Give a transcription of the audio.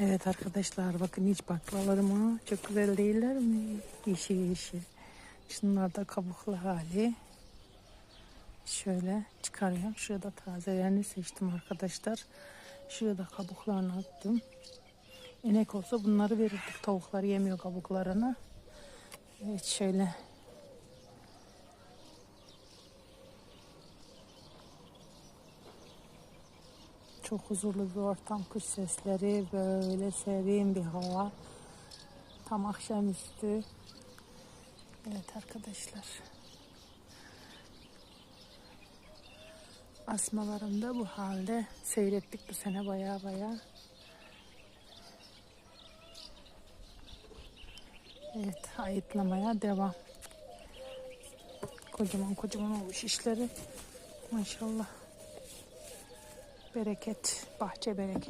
Evet arkadaşlar bakın hiç baklalarıma çok güzel değiller mi? Yeşil yeşil. Şunlar da kabuklu hali. Şöyle çıkarıyorum. Şurada tazelerini seçtim arkadaşlar. Şurada kabuklarını attım. İnek olsa bunları verirdik. Tavuklar yemiyor kabuklarını. Evet şöyle. Çok huzurlu bir ortam. Kuş sesleri böyle serin bir hava. Tam akşamüstü. Evet arkadaşlar. Asmalarım da bu halde. Seyrettik bu sene baya baya. Evet ayıtlamaya devam. Kocaman kocaman olmuş işleri. Maşallah. Bereket, bahçe bereket.